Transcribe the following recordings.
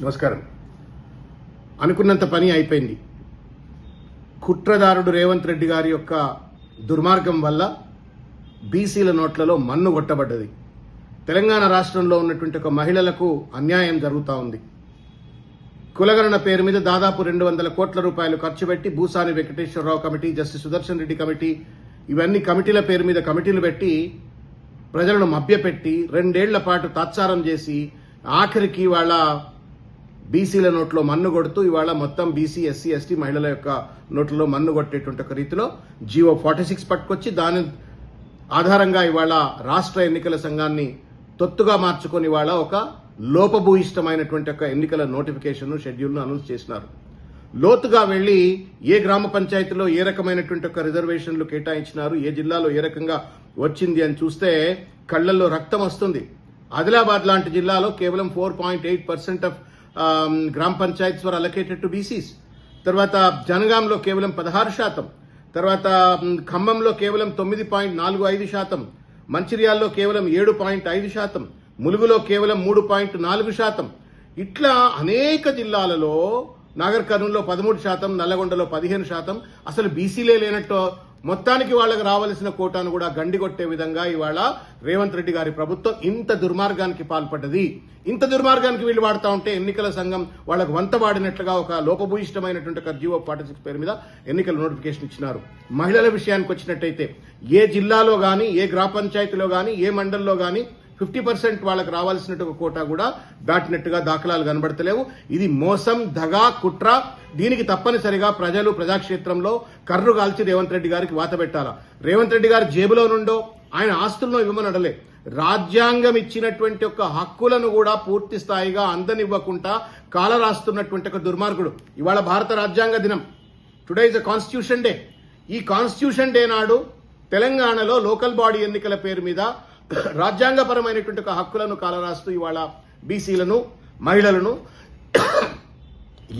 నమస్కారం. అనుకున్నంత పని అయిపోయింది. కుట్రదారుడు రేవంత్ రెడ్డి గారి యొక్క దుర్మార్గం వల్ల బీసీల నోట్లలో మన్ను కొట్టబడ్డది. తెలంగాణ రాష్ట్రంలో ఉన్నటువంటి ఒక మహిళలకు అన్యాయం జరుగుతూ ఉంది. కులగణన పేరు మీద దాదాపు రెండు వందల కోట్ల రూపాయలు ఖర్చు పెట్టి Bhusani Venkateswararao committee justice Sudarshan Reddy committee ఇవన్నీ కమిటీల పేరు మీద కమిటీలు పెట్టి ప్రజలను మభ్యపెట్టి రెండేళ్ళ పాటు తాత్సారం చేసి ఆఖరికి వాళ్ళ బీసీల నోట్లో మన్ను కొడుతూ ఇవాళ మొత్తం బీసీ ఎస్సీ ఎస్టీ మహిళల యొక్క నోట్లలో మన్ను కొట్టేటువంటి ఒక రీతిలో జీవో ఫార్టీ సిక్స్ పట్టుకొచ్చి దాని ఆధారంగా ఇవాళ రాష్ట్ర ఎన్నికల సంఘాన్ని తొత్తుగా మార్చుకొని ఇవాళ ఒక లోపభూయిష్టమైనటువంటి ఒక ఎన్నికల నోటిఫికేషన్ షెడ్యూల్ను అనౌన్స్ చేసినారు. లోతుగా వెళ్ళి ఏ గ్రామ పంచాయతీలో ఏ రకమైనటువంటి ఒక రిజర్వేషన్లు కేటాయించినారు ఏ జిల్లాలో ఏ రకంగా వచ్చింది అని చూస్తే కళ్ళల్లో రక్తం వస్తుంది. ఆదిలాబాద్ లాంటి జిల్లాలో కేవలం four point eight percent of గ్రామ panchayats were allocated to BCs తర్వాత జనగాంలో కేవలం పదహారు శాతం. తర్వాత ఖమ్మంలో కేవలం తొమ్మిది పాయింట్ నాలుగు ఐదు శాతం. మంచిర్యాల్లో కేవలం ఏడు పాయింట్ ఐదు శాతం. ములుగులో కేవలం మూడు పాయింట్ నాలుగు శాతం. ఇట్లా అనేక జిల్లాలలో నాగర్ కర్నూలులో పదమూడు శాతం నల్లగొండలో పదిహేను శాతం. అసలు బీసీలే లేనట్టు మొత్తానికి వాళ్ళకి రావాల్సిన కోటాను కూడా గండిగొట్టే విధంగా ఇవాళ రేవంత్ రెడ్డి గారి ప్రభుత్వం ఇంత దుర్మార్గానికి పాల్పడ్డది. ఇంత దుర్మార్గానికి వీళ్ళు వాడుతూ ఉంటే ఎన్నికల సంఘం వాళ్ళకు వంత వాడినట్లుగా ఒక లోపభూయిష్టమైనటువంటి ఒక జీవో పేరు మీద ఎన్నికల నోటిఫికేషన్ ఇచ్చినారు. మహిళల విషయానికి వచ్చినట్టయితే ఏ జిల్లాలో గాని ఏ గ్రామ పంచాయతీలో గాని ఏ మండల్లో కానీ ఫిఫ్టీ పర్సెంట్ వాళ్ళకి రావాల్సినట్టు కోటా కూడా దాటినట్టుగా దాఖలాలు కనబడతలేవు. ఇది మోసం దగా కుట్ర. దీనికి తప్పనిసరిగా ప్రజలు ప్రజాక్షేత్రంలో కర్రు కాల్చి రేవంత్ రెడ్డి గారికి వాత పెట్టాలా? రేవంత్ రెడ్డి గారి జేబులో నుండో ఆయన ఆస్తులను ఇవ్వమని అడలే రాజ్యాంగం ఇచ్చినటువంటి ఒక హక్కులను కూడా పూర్తి స్థాయిగా అందనివ్వకుండా కాల రాస్తున్నటువంటి ఒక దుర్మార్గుడు. ఇవాళ భారత రాజ్యాంగ దినం. Today is a constitution day ఈ కాన్స్టిట్యూషన్ డే నాడు తెలంగాణలో లోకల్ బాడీ ఎన్నికల పేరు మీద రాజ్యాంగపరమైనటువంటి ఒక హక్కులను కాలరాస్తూ ఇవాళ బీసీలను మహిళలను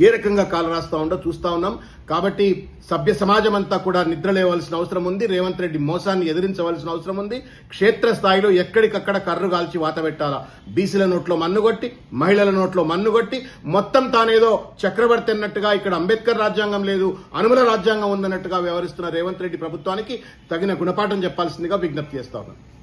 ఏ రకంగా కాలరాస్తూ ఉండో చూస్తా ఉన్నాం. కాబట్టి సభ్య సమాజం అంతా కూడా నిద్ర లేవలసిన అవసరం ఉంది. రేవంత్ రెడ్డి మోసాన్ని ఎదిరించవలసిన అవసరం ఉంది. క్షేత్రస్థాయిలో ఎక్కడికక్కడ కర్రు కాల్చి వాత పెట్టాలా? బీసీల నోట్లో మన్నుగొట్టి మహిళల నోట్లో మన్నుగొట్టి మొత్తం తానేదో చక్రవర్తి అన్నట్టుగా ఇక్కడ అంబేద్కర్ రాజ్యాంగం లేదు అనుమల రాజ్యాంగం ఉందన్నట్టుగా వ్యవహరిస్తున్న రేవంత్ రెడ్డి ప్రభుత్వానికి తగిన గుణపాఠం చెప్పాల్సిందిగా విజ్ఞప్తి చేస్తా ఉన్నాను